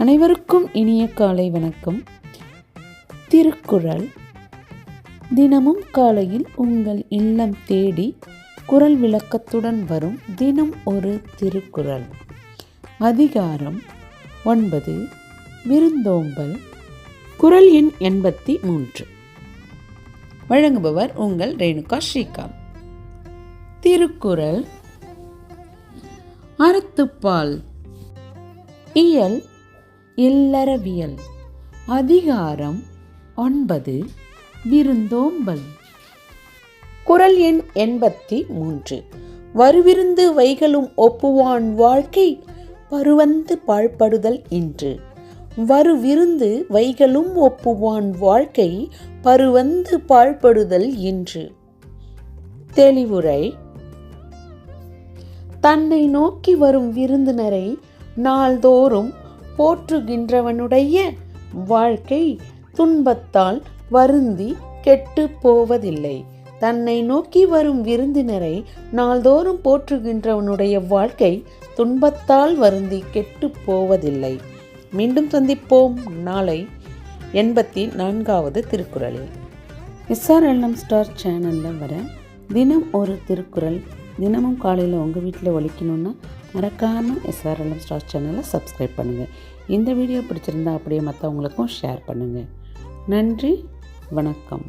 அனைவருக்கும் இனிய காலை வணக்கம். திருக்குறள். தினமும் காலையில் உங்கள் இல்லம் தேடி குரல் விளக்கத்துடன் வரும் தினம் ஒரு திருக்குறள். அதிகாரம் ஒன்பது. விருந்தோம்பல். குரல் எண் எண்பத்தி மூன்று. வழங்குபவர் உங்கள் ரேணுகா ஸ்ரீகாந்த். திருக்குறள். அறத்துப்பால். இயல் இல்லறவியல். அதிகாரம் ஒன்பது. விருந்தோம்பல். குரல் எண் எண்பத்தி மூன்று வருவிருந்து வைகளும் ஒப்புவான் வாழ்க்கை பருவந்து பாழ்படுதல் இன்று. வருவிருந்து வைகளும் ஒப்புவான் வாழ்க்கை பருவந்து பாழ்படுதல் இன்று. தெளிவுரை. தன்னை நோக்கி வரும் விருந்தினரை நாள்தோறும் போற்றுகின்றவனுடைய வாழ்க்கை துன்பத்தால் வருந்தி கெட்டு போவதில்லை. தன்னை நோக்கி வரும் விருந்தினரை நாள்தோறும் போற்றுகின்றவனுடைய வாழ்க்கை துன்பத்தால் வருந்தி கெட்டு போவதில்லை. மீண்டும் சந்திப்போம் நாளை எண்பத்தி நான்காவது திருக்குறளில் எஸ்ஆர்எல்எம் ஸ்டார் சேனலில் வர தினம் ஒரு திருக்குறள் தினமும் காலையில் உங்கள் வீட்டில் ஒழிக்கணுன்னா மறக்காமல் எஸ்ஆர்எல்எம் ஸ்டார் சேனலை சப்ஸ்கிரைப் பண்ணுங்கள் இந்த வீடியோ பிடிச்சிருந்தா அப்படியே மற்றவங்களுக்கும் ஷேர் பண்ணுங்கள் நன்றி வணக்கம்.